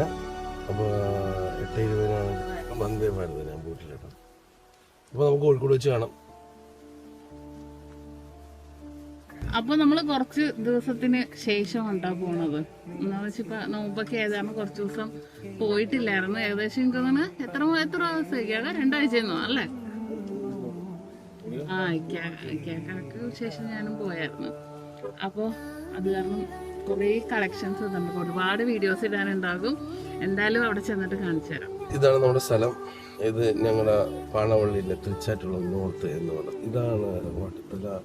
വില എട്ട് ഇരുപതിനാണ് വന്ദേ ഭാരത് ഞാൻ പോയിട്ടില്ല. കേട്ടോ അപ്പോൾ നമുക്ക് കോഴിക്കോട് വെച്ച് കാണാം. അപ്പൊ നമ്മൾ കുറച്ച് ദിവസത്തിന് ശേഷം ഉണ്ടാ പോണത് എന്താ വെച്ചിപ്പോ നോമ്പൊക്കെ ഏതാണ് കുറച്ച് ദിവസം പോയിട്ടില്ലായിരുന്നു. ഏകദേശം എനിക്ക് തോന്നുന്നു എത്ര എത്ര ദിവസമൊക്കെയാണ് രണ്ടാഴ്ചയെന്നോ അല്ലേ? ആ ഇക്കാക്ക് ശേഷം ഞാനും പോയായിരുന്നു. അപ്പോ അത് കാരണം കുറേ കളക്ഷൻസ് നമുക്ക് ഒരുപാട് വീഡിയോസ് ഇടാനുണ്ടാകും. എന്തായാലും അവിടെ ചെന്നിട്ട് കാണിച്ചു തരാം. ഇതാണ് നമ്മുടെ സ്ഥലം. ഇത് ഞങ്ങളുടെ പാണവള്ളിയിലെ തൃച്ചാറ്റുള്ള നോർത്ത് എന്ന് പറയുന്നത് ഇതാണ് വട്ടത്തല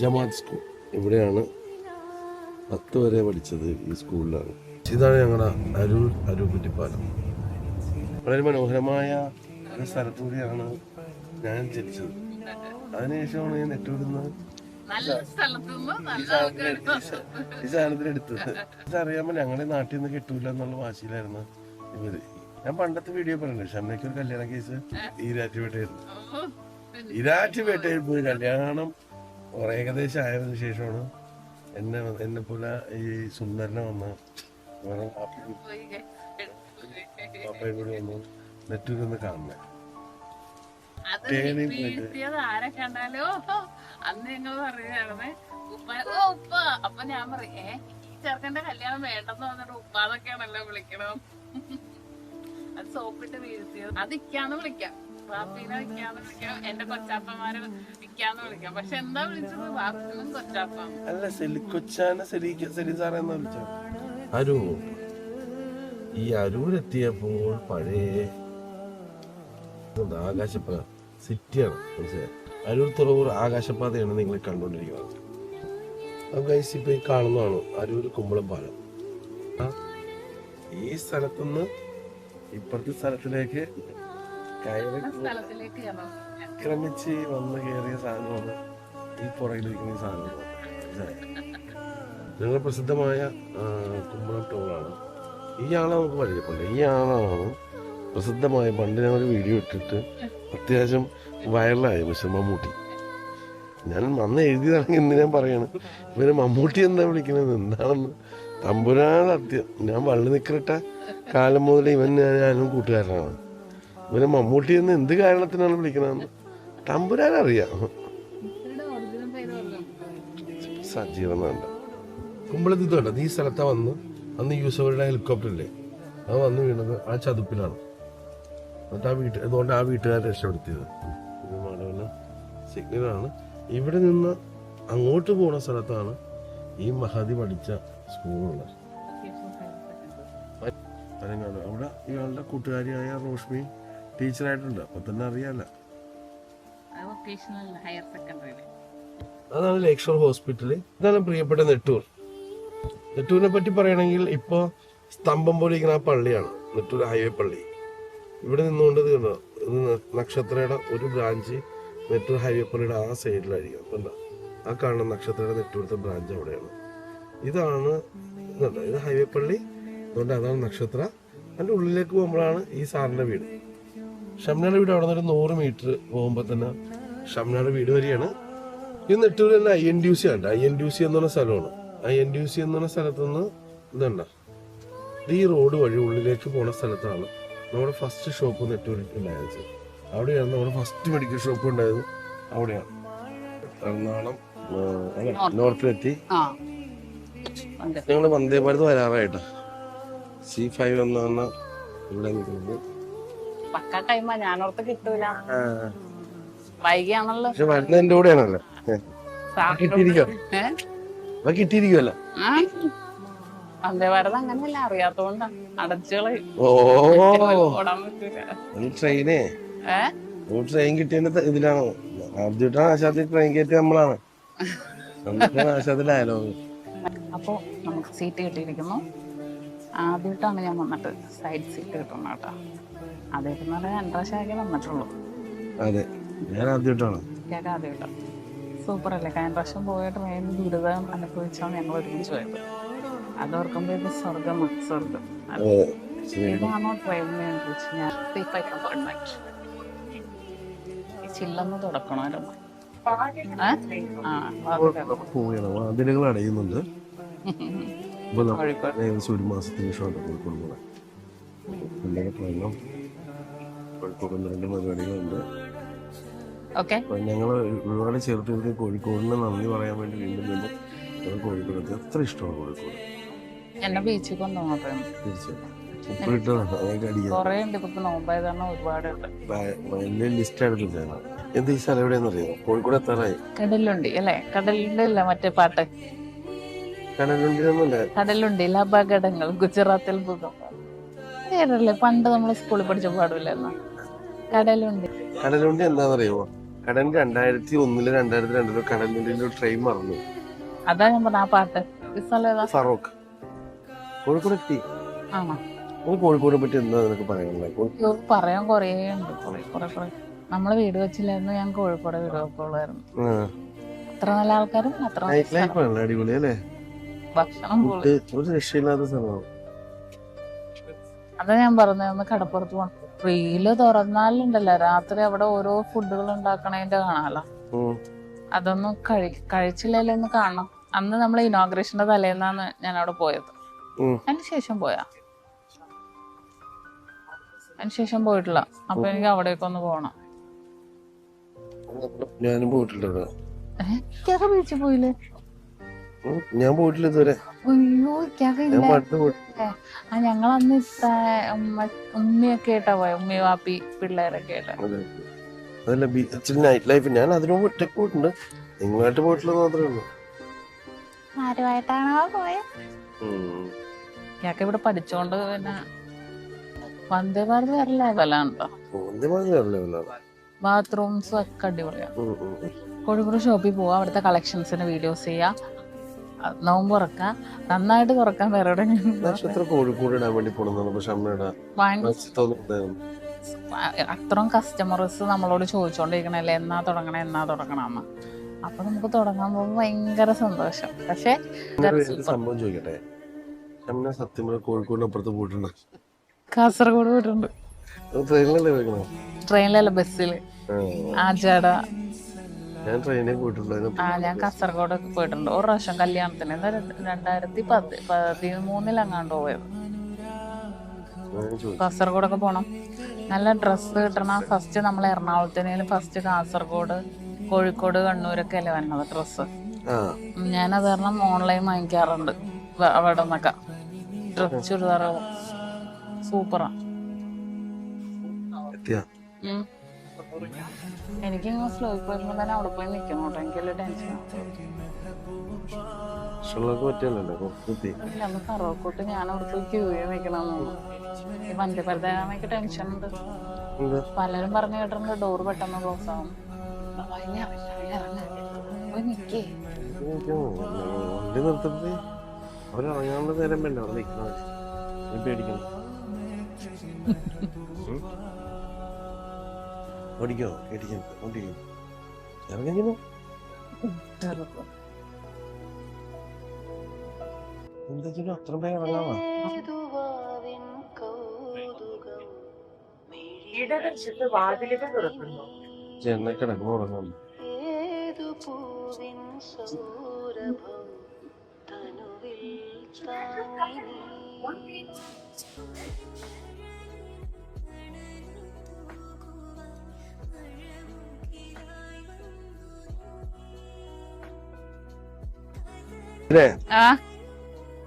ജമാത്ത് സ്കൂൾ. ഇവിടെയാണ് പത്ത് വരെ പഠിച്ചത് ഈ സ്കൂളിലാണ്. ഇതാണ് ഞങ്ങളുടെ അരൂർ അരൂക്കുറ്റിപ്പാലം വളരെ മനോഹരമായ സ്ഥലത്തൂടെയാണ് ഞാൻ ജനിച്ചത്. അതിനുശേഷമാണ് ഞാൻ നെറ്റ് നിന്ന് ഈ സാധനത്തിന് എടുത്തത് ഇതറിയാമോ ഞങ്ങളുടെ നാട്ടിൽ നിന്ന് കിട്ടൂല എന്നുള്ള വാശിയിലായിരുന്നു ഇവർ. ഞാൻ പണ്ടത്തെ വീഡിയോ പറഞ്ഞു ഷമ്മയ്ക്ക് ഒരു കല്യാണ കേസ് ഈരാറ്റുപേട്ടയായിരുന്നു ഈരാറ്റുപേട്ടയിൽ. പോയി കല്യാണം ഏകദേശം ആയതിനു ശേഷമാണ് എന്നെ എന്നെ പോലെ ഈ സുന്ദരനെ വന്ന് പാപ്പയും കൂടി വന്നു നെറ്റൂരിൽ നിന്ന് കാണുന്നത് അന്ന് ഞങ്ങൾ പറയുകയായിരുന്നേ ഉപ്പ ഓ ഉപ്പ. അപ്പൊ ഞാൻ പറയും ഏ ഈ ചെറുക്കന്റെ കല്യാണം വേണ്ടെന്ന് പറഞ്ഞിട്ട് ഉപ്പാന്നൊക്കെയാണല്ലോ വിളിക്കണം അത് സോപ്പിട്ട് വീഴ്ത്തിയത്. അത് ഇക്കാന്ന് വിളിക്കാം. വാപ്പീനെ വിൽക്കാന്ന് വിളിക്കാം. എന്റെ കൊച്ചാപ്പന്മാരെ വിൽക്കാന്ന് വിളിക്കാം. പക്ഷെ എന്താ വിളിച്ചത്? വാപ്പിനും കൊച്ചാപ്പാണ് അല്ല സെലിക്കൊച്ചാനെ സെലി സെലി സാറേ എന്ന് വിളിച്ചോ അരൂർ ഈ അരൂരെത്തിയപ്പോൾ പഴയ ഇതുണ്ട്, ആകാശപ്പാത സിറ്റിയാണ് മനസ്സിലായി? അരൂർ തുറവൂർ ആകാശപാതയാണ് നിങ്ങൾ കണ്ടുകൊണ്ടിരിക്കുന്നത് അപ്പൊ ഗൈസ് ഇപ്പൊ ഈ കാണുന്നതാണ് അരൂർ കുമ്പളം പാലം ഈ സ്ഥലത്തുനിന്ന് ഇപ്പുറത്തെ സ്ഥലത്തിലേക്ക് കയറി കയറണം വന്ന്. കയറിയ സാധനമാണ് ഈ പുറകിലിരിക്കുന്ന സാധനം ഞങ്ങൾ പ്രസിദ്ധമായ കുമ്പളം ടോളാണ് ഈ ആളെ നമുക്ക് പരിചയപ്പെടില്ല ഈ ആളാണ് പ്രസിദ്ധമായ പണ്ട് ഒരു വീഡിയോ ഇട്ടിട്ട് അത്യാവശ്യം വൈറലായി മിസ്റ്റർ മമ്മൂട്ടി. ഞാൻ അന്ന് എഴുതിയതാണെങ്കിൽ ഇന്ന് ഞാൻ പറയാണ്. ഇവർ മമ്മൂട്ടി എന്താ വിളിക്കുന്നത് എന്താണെന്ന്? തമ്പുരാൻ സത്യം. ഞാൻ വള്ളി നിക്കറിട്ട കാലം മുതൽ ഇവൻ ഞാൻ- ഞാനും കൂട്ടുകാരനാണ്. ഇവനെ മമ്മൂട്ടി എന്ന് എന്ത് കാരണത്തിനാണ് വിളിക്കണതെന്ന് തമ്പുരാൻ അറിയാം ഇവരുടെ ഒറിജിനൽ നീ സ്ഥലത്താ വന്ന് അന്ന് യൂസഫറുടെ ഹെലികോപ്റ്ററില്ലേ അത് വന്ന് വീണത് ആ ചതുപ്പിലാണ്. എന്നിട്ട് ആ വീട്ട് അതുകൊണ്ട് ആ വീട്ടുകാരെ രക്ഷപ്പെടുത്തിയത്. ഇത് മടവന സിഗ്നലാണ് ഇവിടെ നിന്ന് അങ്ങോട്ട് പോണ സ്ഥലത്താണ് ഈ മഹതി പഠിച്ച സ്കൂളുള്ളത്. പനങ്ങാട് അവിടെ ഇയാളുടെ കൂട്ടുകാരിയായ റോഷ്മി ടീച്ചറായിട്ടുണ്ട്. അപ്പൊ തന്നെ അറിയാല്ല. അതാണ് ലേക്ഷോർ ഷോർ ഹോസ്പിറ്റൽ ഇതാണ് പ്രിയപ്പെട്ട നെട്ടൂർ. നെട്ടൂരിനെ പറ്റി പറയണമെങ്കിൽ ഇപ്പോൾ സ്തംഭം പോലെ ഇരിക്കുന്ന ആ പള്ളിയാണ്. നെട്ടൂർ ഹൈവേ പള്ളി. ഇവിടെ നിന്നുകൊണ്ട് ഇത് കണ്ടോ? ഇത് നക്ഷത്രയുടെ ഒരു ബ്രാഞ്ച് നെട്ടൂർ ഹൈവേ പള്ളിയുടെ ആ സൈഡിലായിരിക്കും അപ്പം എന്താ? ആ കാണുന്ന നക്ഷത്രയുടെ നെറ്റൂർത്തെ ബ്രാഞ്ച് അവിടെയാണ്. ഇതാണ് ഇത് ഹൈവേ പള്ളി. അതുകൊണ്ട് അതാണ് നക്ഷത്ര. അതിന്റെ ഉള്ളിലേക്ക് പോകുമ്പോഴാണ് ഈ സാറിന്റെ വീട്. ഷംനയുടെ വീട് അവിടെ നിന്ന് ഒരു നൂറ് മീറ്റർ പോകുമ്പോൾ തന്നെ ഷംനയുടെ വീട് വരെയാണ് ഈ നെട്ടൂർ തന്നെ ഐ എൻ ഡി സി ഉണ്ട് ഐ എൻ ഡി സി എന്ന് പറഞ്ഞ സ്ഥലമാണ്. ഐ എൻ ഡി സി എന്ന് പറഞ്ഞ സ്ഥലത്തുനിന്ന് ഇതുണ്ട. ഈ റോഡ് വഴി ഉള്ളിലേക്ക് പോണ സ്ഥലത്താണ്. നമ്മുടെ ഫസ്റ്റ് ഷോപ്പ് നെറ്റൂരിട്ടുണ്ടായത് ഉണ്ടായത് അവിടെയാണ് നമ്മുടെ ഫസ്റ്റ് മെഡിക്കൽ ഷോപ്പ് ഉണ്ടായത്. അവിടെയാണ്. എറണാകുളം നോർത്തിലെത്തി ഞങ്ങൾ വന്ദേ ഭാരത് വരാറായിട്ട്. സി ഫൈവ് എന്ന് പറഞ്ഞ ഇവിടെ നിൽക്കുന്നത്. പക്ക ടൈമാ ഞാനോർത്ത് കിട്ടൂല. വൈകിയാണല്ലോ. പക്ഷെ വരുന്നത് എന്റെ കൂടെയാണല്ലോ കിട്ടിയിരിക്കോ കിട്ടിയിരിക്കുമല്ലോ ആ വന്ദേ ഭാരത് അങ്ങനെയല്ല അറിയാത്തോണ്ടാ. അടച്ചുകളെ. ഓ. ഓടാൻ പറ്റൂല. ഈ ട്രെയിനേ ഒരു ട്രെയിൻ കിട്ടിയതിന്റെ ഇതിലാണ്. ആദ്യമായിട്ടാണ് ആശാത്തിൽ ട്രെയിൻ കയറ്റി നമ്മളാണ്. ആശാത്തിലായാലോ അപ്പോ നമുക്ക് സീറ്റ് കിട്ടിയിരിക്കുന്നു. ആദ്യമായിട്ടാണ് ഞാൻ വന്നിട്ട് സൈഡ് സീറ്റ് കിട്ടുന്നത് കേട്ടോ. ആദ്യമായിട്ട് പ്രാവശ്യമൊക്കെ വന്നിട്ടുള്ളൂ. അതെ. ഞാൻ ആദ്യമായിട്ടാണ്. ഞാൻ ആദ്യമായിട്ടാണ്. സൂപ്പർ അല്ലേ? കഴിഞ്ഞ പ്രാവശ്യം പോയ ട്രെയിൻ ദുരിതം അനുഭവിച്ചാണ് ഞങ്ങൾ ഒരുമിച്ച് പോയത്. അത് ഓർക്കുമ്പോൾ ഇത് സ്വർഗമാണ് സ്വർഗം. ഇതാണോ ഞാൻ തുടക്കണമായിരുന്നു വാതിലുകൾ അടയുന്നുണ്ട്. ഏകദേശം ഒരു മാസത്തിന് ശേഷമാണ് കോഴിക്കോട് പോകണം കോഴിക്കോട് രണ്ട് പരിപാടികളുണ്ട്. ഓക്കെ. അപ്പൊ ഞങ്ങൾ ഒരുപാട് ചേർത്ത് കോഴിക്കോടിന് നന്ദി പറയാൻ വേണ്ടി വീണ്ടും വീണ്ടും കോഴിക്കോട് എത്ര ഇഷ്ടമാണ് കോഴിക്കോട്. എന്നെ ബീച്ചിൽ കൊറേ ഉണ്ട് ഇപ്പൊ നോമ്പായത് കാരണം ഒരുപാടുണ്ട് വലിയ ലിസ്റ്റ് എന്ത് ഈ സ്ഥലം എവിടെയെന്ന് അറിയാമോ കോഴിക്കോട് എത്താറായി. കടലുണ്ടി അല്ലേ? കടലുണ്ടി അല്ല മറ്റേ പാട്ട്. കനലുണ്ടിലൊന്നുമില്ല കടലുണ്ടിൽ അപകടങ്ങൾ ഗുജറാത്തിൽ ഭൂകമ്പം. പണ്ട് നമ്മൾ സ്കൂളിൽ പഠിച്ച പാടില്ലായിരുന്നു കടലുണ്ടി. കടലുണ്ടി എന്താണെന്നറിയോ കടൽ രണ്ടായിരത്തി ഒന്നിൽ രണ്ടായിരത്തി രണ്ടിലോ കടലുണ്ടിന്റെ ട്രെയിൻ മറന്നു. അതാ ഞാൻ പറഞ്ഞ ആ പാട്ട്. ഫറോക്ക്. കോഴിക്കോട് എത്തി ആണോ കോഴിക്കോടിനെ പറ്റി എന്താ നിനക്ക് പറയാനുള്ളത് പറയാൻ കൊറേ ഉണ്ട്. കൊറേ കൊറേ നമ്മൾ വീട് വെച്ചില്ലായിരുന്നു ഞാൻ കോഴിക്കോട് വീട് വെക്കുള്ളായിരുന്നു. അത്ര നല്ല ആൾക്കാരും അത്ര അടിപൊളി അല്ലേ? ഭക്ഷണം ഒരു രക്ഷയില്ലാത്ത സ്ഥലമാണ്. അതാ ഞാൻ പറഞ്ഞത് കടപ്പുറത്ത് പോകണം റീൽ തുറന്നാലുണ്ടല്ലോ രാത്രി അവിടെ ഓരോ ഫുഡുകൾ ഉണ്ടാക്കണതിന്റെ കാണാലോ. അതൊന്നും കഴി കഴിച്ചില്ലല്ലോ ഒന്ന് കാണണം. അന്ന് നമ്മൾ ഇനോഗ്രേഷന്റെ തലേന്നാണ് ഞാൻ അവിടെ പോയത്. ഉം. അതിന് ശേഷം പോയാ? അതിനുശേഷം പോയിട്ടില്ല. അപ്പൊ എനിക്ക് അവിടേക്ക് ഒന്ന് പോകണം ഞാനും പോയിട്ടില്ല ഇക്കാക്ക ബീച്ചിൽ പോയില്ലേ? ഞാൻ പോയിട്ടില്ല ഇതുവരെ. അയ്യോ ആ ഞങ്ങൾ അന്ന് ഉമ്മയൊക്കെ ആയിട്ടാ പോയ. ഉമ്മി വാപ്പി പിള്ളേരൊക്കെ ആയിട്ട്. അതല്ല ബി- ഇച്ചിരി നൈറ്റ് ലൈഫ് ഞാൻ അതിനു മുമ്പ് ഒറ്റയ്ക്ക് പോയിട്ടുണ്ട്. നിങ്ങളായിട്ട് പോയിട്ടുള്ളത് മാത്രമേ ഉള്ളൂ. ആരുമായിട്ടാണോ പോയത് ഇയാൾക്ക് ഇവിടെ പഠിച്ചോണ്ട് പിന്നെ വന്ദേ ഭാരത് വേറെ ലെവലാണ് കേട്ടോ? ബാത്റൂംസും ഒക്കെ അടിപൊളിയാണ്. കോഴിക്കോട് ഷോപ്പിൽ പോവാ അവിടുത്തെ കളക്ഷൻസിന് വീഡിയോസ് ചെയ്യാ. നോമ്പ് തുറക്കാം. നന്നായിട്ട് തുറക്കാൻ വേറെ അത്രയും കസ്റ്റമേഴ്സ് നമ്മളോട് ചോദിച്ചോണ്ടിരിക്കണല്ലേ എന്നാ തുടങ്ങണേ എന്നാ തുടങ്ങണമെന്ന് അപ്പൊ നമുക്ക് തുടങ്ങാൻ പോകുമ്പോൾ ഭയങ്കര സന്തോഷം. പക്ഷേ സംഭവം ചോദിക്കട്ടെ? അമ്മ സത്യം പറഞ്ഞ കോഴിക്കോടിന് അപ്പുറത്ത് പോയിട്ടുണ്ട്. കാസർഗോഡ് പോയിട്ടുണ്ട്. ട്രെയിനിലല്ലേ പോയിക്കണോ? ട്രെയിനിലല്ല ബസ്സിൽ. ആചാട ഞാൻ ട്രെയിനിൽ പോയിട്ടുള്ളൂ. ആ ഞാൻ കാസർഗോഡ് പോയിട്ടുണ്ട്. ഒരു പ്രാവശ്യം കല്യാണത്തിന്. എന്താ രണ്ടായിരത്തി പത്ത് പതിമൂന്നിലെങ്ങാണ്ട് പോയത്. കാസർഗോഡൊക്കെ പോണം. നല്ല ഡ്രസ്സ് കിട്ടണം ഫസ്റ്റ് നമ്മൾ എറണാകുളത്തിനേലും ഫസ്റ്റ് കാസർഗോഡ് കോഴിക്കോട് കണ്ണൂരൊക്കെ അല്ലേ വരണത് ഡ്രസ്സ് ഞാനത് കാരണം ഓൺലൈൻ വാങ്ങിക്കാറുണ്ട്. അവിടെ നിന്നൊക്കെ. ചുരിദാർ സൂപ്പറാ. എനിക്ക് സ്ലോ പോയപ്പോ തന്നെ അവിടെ പോയി നിൽക്കണം കേട്ടോ. ടെൻഷൻ അന്ന് ഞാൻ അവിടെ പോയി ക്യൂ നിൽക്കണം ഈ ടെൻഷൻ ഉണ്ട്. പലരും പറഞ്ഞു കേട്ടിട്ടുണ്ട് ഡോർ പെട്ടെന്ന് ക്ലോസ് ആവും. ഇറങ്ങി ഇറങ്ങ്. പോയി വണ്ടി നിർത്തരുത്. അവരിറങ്ങാനുള്ള നേരം വേണ്ട? അവിടെ നിൽക്കണം നീ പേടിക്കണം? ഓടിക്കോ പേടിക്കണം ഓടിക്കോ. ഇറങ്ങിക്കുന്നു എന്താ അത്ര വേഗം ഇറങ്ങാവാ ചെന്നൈ കിടക്കുമ്പോ ഉറങ്ങാം പൂവിൻ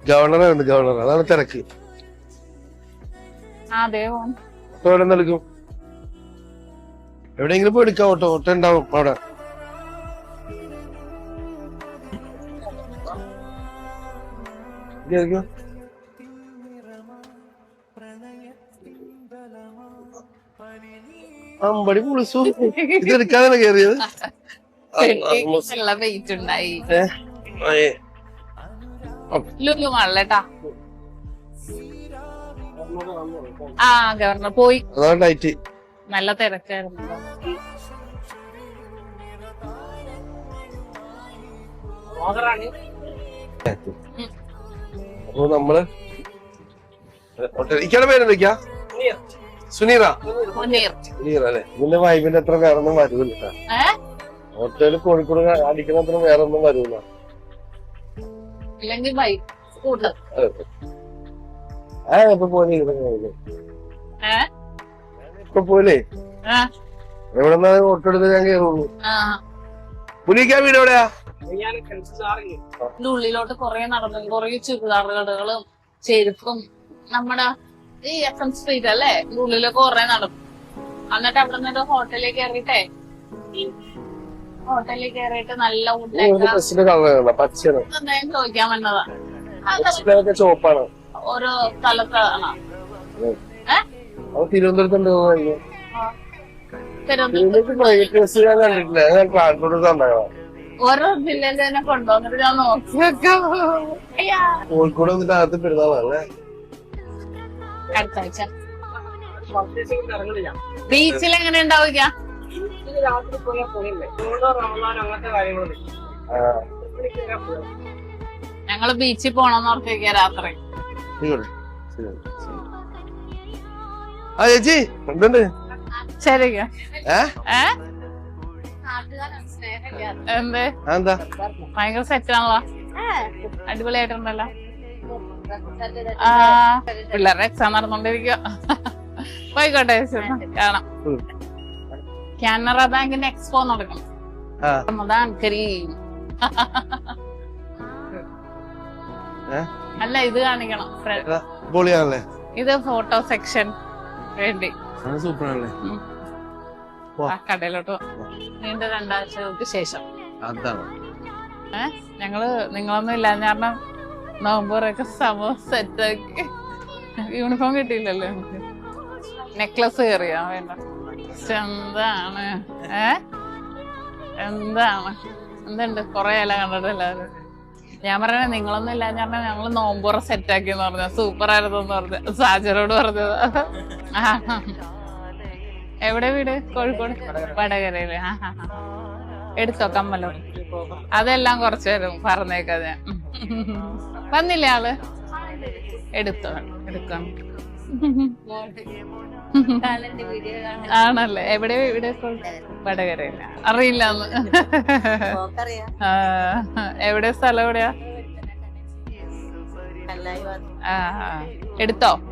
ഗവർണറെ ഉണ്ട് ഗവർണർ. അതാണ് തിരക്ക്. എവിടെ എടുക്കും? എവിടെയെങ്കിലും പോയി എടുക്കാം. ഓട്ടോ ഓട്ടോ ഉണ്ടാവും അവിടെ. കേറിക്കോ. അമ്പടി പുളിസു ഇത് എടുക്കാതെ കേറിയത് നല്ല വെയിറ്റ് ഉണ്ടായി? ആ. ലുലു ഗവർണർ പോയി. നല്ല തിരക്കായിരുന്നു. അപ്പൊ നമ്മൾ ഇക്കാടെ പേരെന്തൊക്കെയാ? സുനീറ? സുനീറ അല്ലെ? ഇതിന്റെ വൈബിന്റെ അത്ര വേറെ ഒന്നും വരൂല്ല ഹോട്ടലിൽ കോഴിക്കോട് അടിക്കുന്ന അത്ര വേറെ ഒന്നും വരൂല ഇപ്പൊ പോലെ ഇവിടെ ഞാൻ കയറുള്ളൂ വീട് എവിടെയാ? ഉള്ളിലോട്ട് കൊറേ നടന്നു. കൊറേ ചുരിദാർ കടകളും ചെരുപ്പും. നമ്മുടെ ഈ എഫ് എം സ്ട്രീറ്റ് അല്ലേ ഉള്ളിൽ ഉള്ളിലൊക്കെ കൊറേ നടന്നു എന്നിട്ട് അവിടെ നിന്ന് ഹോട്ടലിൽ കയറിയിട്ടേ ഹോട്ടലിൽ കയറിയിട്ട് നല്ല ഒരു ചോദിക്കാൻ വന്നതാ. ചോപ്പാണ് ഓരോ സ്ഥലത്താണ് തിരുവനന്തപുരത്തുണ്ട് ഓരോ ജില്ലയിൽ തന്നെ കൊണ്ടുവന്നിട്ട് ഞാൻ നോക്കി. കോഴിക്കോട് വന്നിട്ട് അകത്ത് പെരുന്നാളല്ലേ അടുത്ത ആഴ്ച ബീച്ചിൽ എങ്ങനെ ഉണ്ടാവുക ആ, ഞങ്ങൾ ബീച്ചിൽ പോണെന്ന് ഓർത്തേക്ക രാത്രി. ആ ചേച്ചി എന്തുണ്ട്? ശരി എന്ത്? ഭയങ്കര സെറ്റ് ആണല്ലോ. അടിപൊളിയായിട്ടുണ്ടല്ലോ. ആ പിള്ളേരുടെ എക്സാം നടന്നോണ്ടിരിക്കുക പോയിക്കോട്ടെ കാണാം. കാനറ ബാങ്കിന്റെ എക്സ്പോ നടക്കണം. അതാണ് റമദാൻ കരീം. അല്ല ഇത് കാണിക്കണം? ഇത് ഫോട്ടോ സെക്ഷൻ വേണ്ടി. സൂപ്പറാണല്ലേ? കടയിലോട്ട്. നീണ്ട രണ്ടാഴ്ചകൾക്ക് ശേഷം. ഞങ്ങൾ നിങ്ങളൊന്നും ഇല്ലാന്ന് കാരണം നോമ്പൂറൊക്കെ സംഭവം സെറ്റാക്കി. യൂണിഫോം കിട്ടിയില്ലല്ലോ എനിക്ക് നെക്ലസ് കയറിയാ? വേണ്ട. എന്താണ്? ഏ? എന്താണ്? എന്തുണ്ട്? കൊറേ ഇല കണ്ടിട്ട് എല്ലാവരും. ഞാൻ പറയണേ നിങ്ങളൊന്നും ഇല്ല ഞാൻ പറഞ്ഞ ഞങ്ങൾ നോമ്പുറ സെറ്റാക്കി എന്ന് പറഞ്ഞ സൂപ്പർ ആയിരുന്നു എന്ന് പറഞ്ഞ പറഞ്ഞത്. എവിടെ വീട്? കോഴിക്കോട്? വടകരയിൽ. എടുത്തോ കമ്മലോ. അതെല്ലാം കുറച്ചു നേരം പറഞ്ഞേക്കാ ഞാൻ. വന്നില്ലേ ആൾ? എടുത്തോ എടുക്കാം. ആണല്ലേ? എവിടെ ഇവിടെ വടകരയില്ല അറിയില്ല എവിടെ സ്ഥലം എവിടെയാ. എടുത്തോ?